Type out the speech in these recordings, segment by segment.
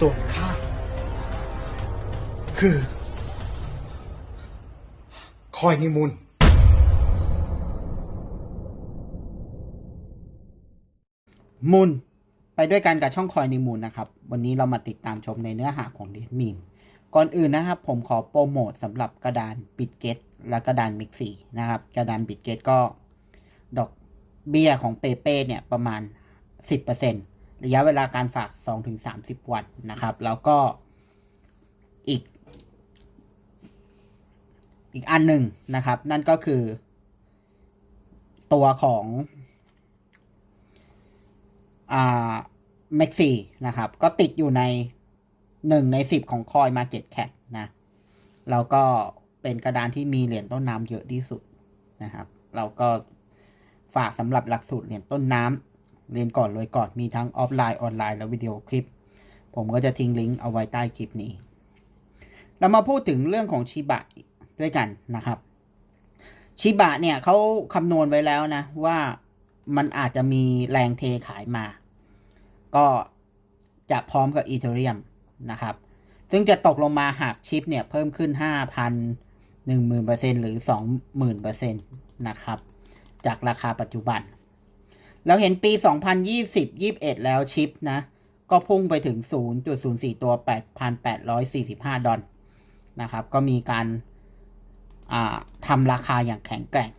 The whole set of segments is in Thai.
ส่วนข้าคือ คอยนิมุนมูลไปด้วยกันกับช่องคอยในมูลนะครับ วันนี้เรามาติดตามชมในเนื้อหาของเดนมีมก่อนอื่นนะครับ ผมขอโปรโมทสำหรับกระดานบิดเกตและกระดานมิกซี่นะครับ กระดานบิดเกตก็ ดอกเบี้ยของเปเป้เนี่ยประมาณ 10% ระยะเวลาการฝาก 2-30 วันนะครับ แล้วก็อีก อีกอันหนึ่งนะครับ นั่นก็คือ ตัวของอ่าเม็กซี่นะครับ ก็ติดอยู่ในหนึ่งในสิบของคอยมาเก็ตแคปนะ แล้วก็เป็นกระดานที่มีเหรียญต้นน้ำเยอะที่สุดนะครับ เราก็ฝากสำหรับหลักสูตรเหรียญต้นน้ำ เรียนก่อนรวยก่อนมีทั้งออฟไลน์ออนไลน์และวิดีโอคลิป ผมก็จะทิ้งลิงก์เอาไว้ใต้คลิปนี้ เรามาพูดถึงเรื่องของชิบะด้วยกันนะครับชิบะเนี่ยเขาคำนวณไว้แล้วนะ ว่ามันอาจจะมีแรงเทขายมา ก็จะพร้อมกับอีเทเรียมนะครับ ซึ่งจะตกลงมาหากชิปเนี่ยเพิ่มขึ้น 5,000 10,000%หรือ 20,000%นะครับ จากราคาปัจจุบัน เราเห็นปี 2020-21 แล้วชิปนะ ก็พุ่งไปถึง 0.04 ตัว 8,845 ดอลนะครับ ก็มีการทำราคาอย่างแข็งแกร่ง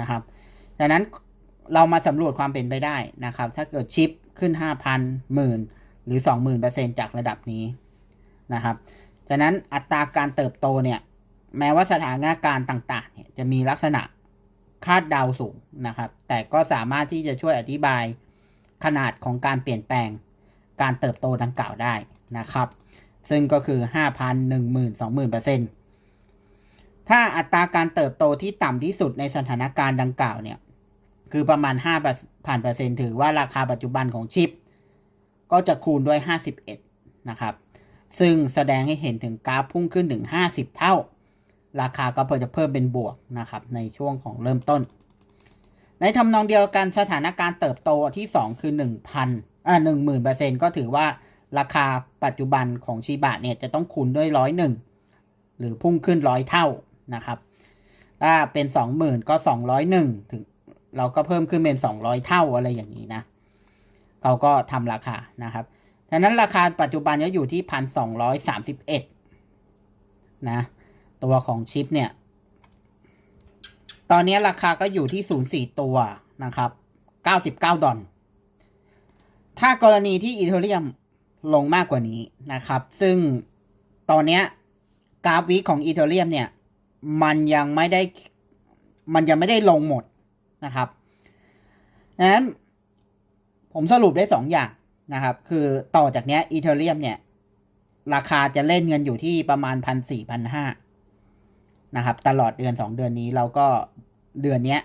นะครับดังนั้นเรามาสำรวจความเป็นไปได้นะครับ ถ้าเกิดชิปขึ้น 5,000หมื่นหรือ 20,000%จากระดับนี้นะครับฉะนั้นอัตราการเติบโตเนี่ย แม้ว่าสถานการณ์ต่างๆเนี่ยจะมีลักษณะ คาดเดาสูงนะครับ แต่ก็สามารถที่จะช่วยอธิบายขนาดของการเปลี่ยนแปลงการเติบโตดังกล่าวได้นะครับ ซึ่งก็คือ 5,000 10,000 20,000%ถ้าอัตราการเติบโตที่ต่ำที่สุดในสถานการณ์ดังกล่าวเนี่ยคือประมาณ5ผ่านเปอร์เซ็นต์ถือว่าราคาปัจจุบันของชิป ก็จะคูณด้วย 51 นะครับ ซึ่งแสดงให้เห็นถึงกราฟพุ่งขึ้นถึง 50 เท่า ราคาก็จะเพิ่มเป็นบวกนะครับในช่วงของเริ่มต้น ในทำนองเดียวกันสถานการณ์เติบโตที่ 2 คือ 1,000อ่า10,000เปอร์เซ็นต์ก็ถือว่าราคาปัจจุบันของชีบะเนี่ยจะต้องคูณด้วยร้อยหนึ่งหรือพุ่งขึ้นร้อยเท่านะครับถ้าเป็น 20,000 ก็ 201ถึงเราก็เพิ่มขึ้นเป็น 200 เท่าอะไรอย่างนี้นะเขาก็ทำราคานะครับดังนั้นราคาปัจจุบันก็อยู่ที่ 1,231นะ ตัวของชิปเนี่ย ตอนนี้ราคาก็อยู่ที่04ตัวนะครับ99ดอลถ้ากรณีที่อีเทเรียมลงมากกว่านี้นะครับ ซึ่งตอนนี้กราฟวีคของอีเทเรียมเนี่ย มันยังไม่ได้ มันยังไม่ได้ลงหมดนะครับดังนั้นผมสรุปได้สองอย่างนะครับ คือต่อจากนี้อีเทเรียมเนี่ย ราคาจะเล่นเงินอยู่ที่ประมาณพันสี่พันห้า นะครับ ตลอดเดือนสองเดือนนี้เราก็เดือนเนี้ย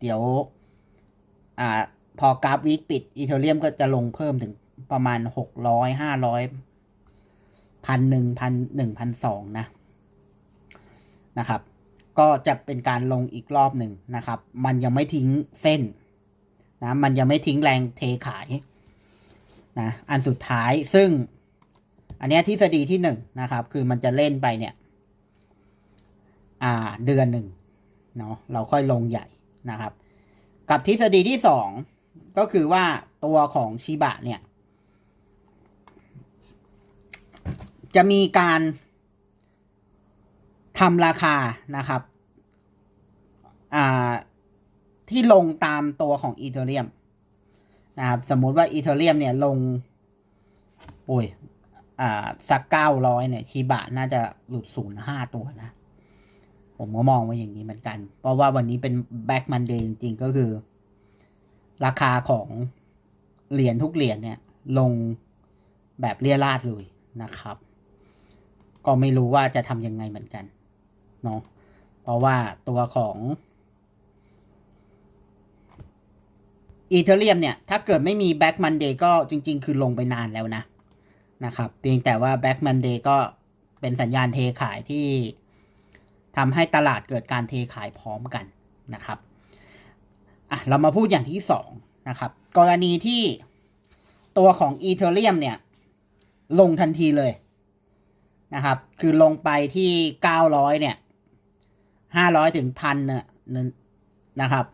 เดี๋ยว อ่า พอกราฟวีคปิดอีเทเรียมก็จะลงเพิ่มถึงประมาณหกร้อยห้าร้อยพันหนึ่งพันหนึ่งพันสองนะนะครับ ก็จะเป็นการลงอีกรอบหนึ่งนะครับ มันยังไม่ทิ้งเส้นนะมันยังไม่ทิ้งแรงเทขายนะอันสุดท้ายซึ่ง อันนี้ทฤษฎีที่หนึ่งนะครับ คือมันจะเล่นไปเนี่ย อ่าเดือนหนึ่งเนาะเราค่อยลงใหญ่นะครับ กับทฤษฎีที่สองก็คือว่าตัวของชิบะเนี่ย จะมีการทำราคานะครับอ่าที่ลงตามตัวของอีเทเรียมนะครับสมมุติว่าอีเทเรียมเนี่ยลงโอ้ยอ่าสักเก้าร้อยเนี่ยชิบะน่าจะหลุดศูนย์ห้าตัวนะ ผมก็มองว่าอย่างนี้เหมือนกัน เพราะว่าวันนี้เป็นแบ็กมันเดย์จริงๆก็คือ ราคาของเหรียญทุกเหรียญเนี่ย ลงแบบเรียราดเลยนะครับ ก็ไม่รู้ว่าจะทำยังไงเหมือนกันเนาะเพราะว่าตัวของอีเทเรียมเนี่ย ถ้าเกิดไม่มีแบ็กมันเดย์ก็จริง ๆ คือลงไปนานแล้วนะนะครับ เพียงแต่ว่าแบ็กมันเดย์ก็เป็นสัญญาณเทขายที่ ทำให้ตลาดเกิดการเทขายพร้อมกันนะครับอะเรามาพูดอย่างที่สองนะครับ กรณีที่ตัวของอีเทเรียมเนี่ย ลงทันทีเลยนะครับ คือลงไปที่เก้าร้อยเนี่ยห้าร้อยถึงพันเนี่ยนะครับ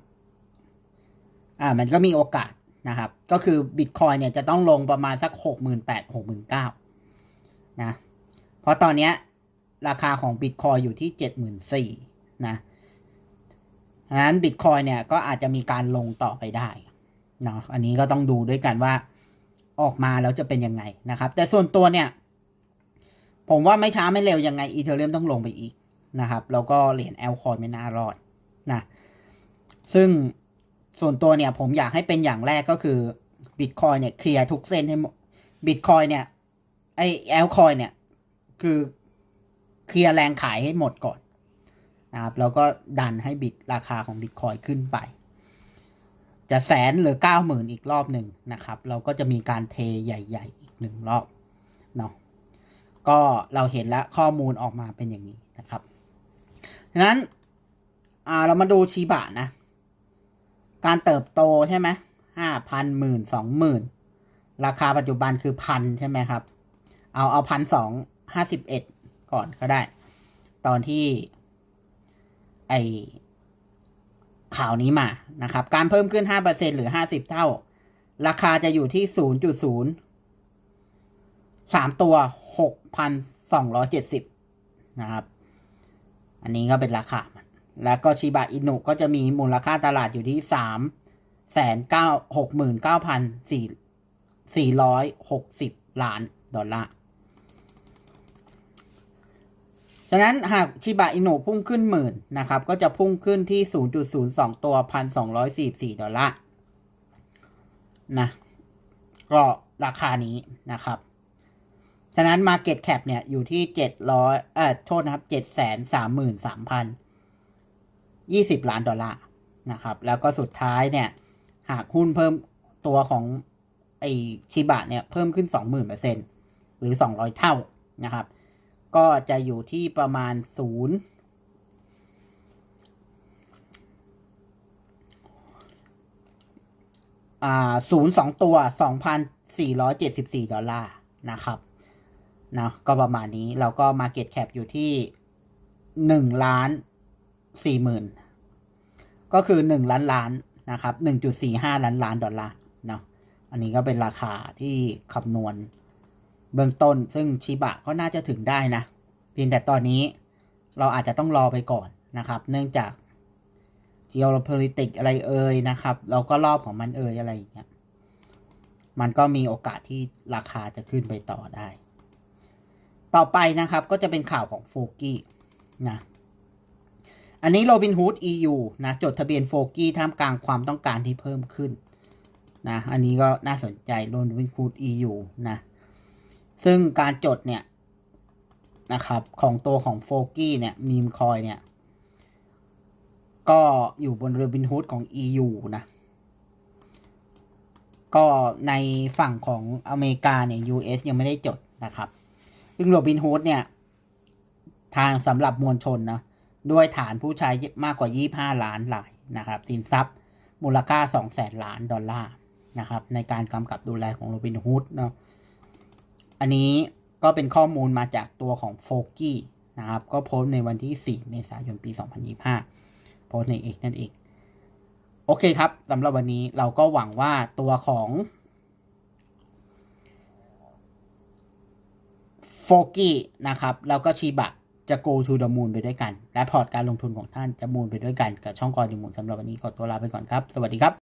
อ่า มันก็มีโอกาสนะครับ ก็คือบิตคอยเนี่ยจะต้องลงประมาณสักหกหมื่นแปดหกหมื่นเก้านะ เพราะตอนเนี้ย ราคาของบิตคอยอยู่ที่เจ็ดหมื่นสี่นะฉะนั้นบิตคอยเนี่ยก็อาจจะมีการลงต่อไปได้เนาะอันนี้ก็ต้องดูด้วยกันว่าออกมาแล้วจะเป็นยังไงนะครับ แต่ส่วนตัวเนี่ย ผมว่าไม่ช้าไม่เร็วยังไงอีเทเรียมต้องลงไปอีกนะครับ แล้วก็เหรียญแอลคอยไม่น่ารอดนะซึ่งส่วนตัวเนี่ยผมอยากให้เป็นอย่างแรกก็คือบิตคอยเนี่ยเคลียร์ทุกเส้นให้หมดบิตคอยเนี่ยไอแอลคอยเนี่ย คือ เคลียร์แรงขายให้หมดก่อนนะครับแล้วก็ดันให้บิตราคาของบิตคอยขึ้นไป จะแสนหรือเก้าหมื่นอีกรอบหนึ่งนะครับ เราก็จะมีการเทใหญ่ ๆ อีกหนึ่งรอบเนาะก็เราเห็นแล้วข้อมูลออกมาเป็นอย่างนี้นะครับฉะนั้นอ่าเรามาดูชีบะนะ การเติบโตใช่ไหมห้าพันหมื่นสองหมื่นราคาปัจจุบันคือพันใช่ไหมครับ เอาเอาพันสองห้าสิบเอ็ด ก่อนก็ได้ ตอนที่ ไอข่าวนี้มานะครับ การเพิ่มขึ้นห้าเปอร์เซ็นหรือห้าสิบเท่า ราคาจะอยู่ที่ศูนย์จุดศูนย์สามตัวหกพันสองร้อยเจ็ดสิบนะครับ อันนี้ก็เป็นราคาแล้วก็ชิบะอินุก็จะมีมูลค่าตลาดอยู่ที่สามแสนเก้าหกหมื่นเก้าพันสี่สี่ร้อยหกสิบล้านดอลลาร์ ฉะนั้นหากชิบะอินุพุ่งขึ้นหมื่นนะครับ ก็จะพุ่งขึ้นที่ 0.02 ตัว 1,244 ดอลลาร์นะก็ราคานี้นะครับ ฉะนั้น Market Cap เนี่ยอยู่ที่ 700เอ่อโทษนะครับ 733,000 20 ล้านดอลลาร์นะครับ แล้วก็สุดท้ายเนี่ย หากหุ้นเพิ่มตัวของไอชิบะเนี่ย เพิ่มขึ้น 20,000%หรือ 200 เท่านะครับ ก็จะอยู่ที่ประมาณศูนย์อ่าศูนย์สองตัวสองพันสี่ร้อยเจ็ดสิบสี่ดอลลาร์นะครับนะก็ประมาณนี้เราก็ Market Cap อยู่ที่หนึ่งล้านสี่หมื่นก็คือหนึ่งล้านล้านนะครับหนึ่งจุดสี่ห้าล้านล้านดอลลาร์เนาะอันนี้ก็เป็นราคาที่คำนวณ เบื้องต้น ซึ่งชิบะก็น่าจะถึงได้นะ เพียงแต่ตอนนี้เราอาจจะต้องรอไปก่อนนะครับ เนื่องจาก geopolitics อะไรเอ่ยนะครับเราก็รอบของมันเอ่ยอะไรอย่างเงี้ยมันก็มีโอกาสที่ราคาจะขึ้นไปต่อได้ ต่อไปนะครับก็จะเป็นข่าวของโฟกี้นะอันนี้โรบินฮูด EU นะ จดทะเบียนโฟกี้ท่ามกลางความต้องการที่เพิ่มขึ้นนะ อันนี้ก็น่าสนใจโรบินฮูด EU นะ ซึ่งการจดเนี่ยนะครับ ของตัวของโฟกี้เนี่ยมีมคอยเนี่ย ก็อยู่บนเรือบินฮูดของ EU นะ ก็ในฝั่งของอเมริกาเนี่ย US ยังไม่ได้จดนะครับซึ่งโรบินฮูดเนี่ย ทางสำหรับมวลชนนะด้วยฐานผู้ใช้มากกว่า 25 ล้านรายนะครับ สินทรัพย์มูลค่า2แสนล้านดอลลาร์นะครับ ในการกำกับดูแลของโรบินฮูดเนาะ อันนี้ก็เป็นข้อมูลมาจากตัวของโฟกี้นะครับ ก็โพสในวันที่ 4 เมษายนปี 2025 โพสในเอกนั่นเอง โอเคครับสำหรับวันนี้เราก็หวังว่าตัวของโฟกี้นะครับ แล้วก็ชีบะจะ go to the moon ไปด้วยกัน และพอร์ตการลงทุนของท่านจะมูนไปด้วยกัน กับช่องกอดิมูนสำหรับวันนี้ขอตัวลาไปก่อนครับ สวัสดีครับ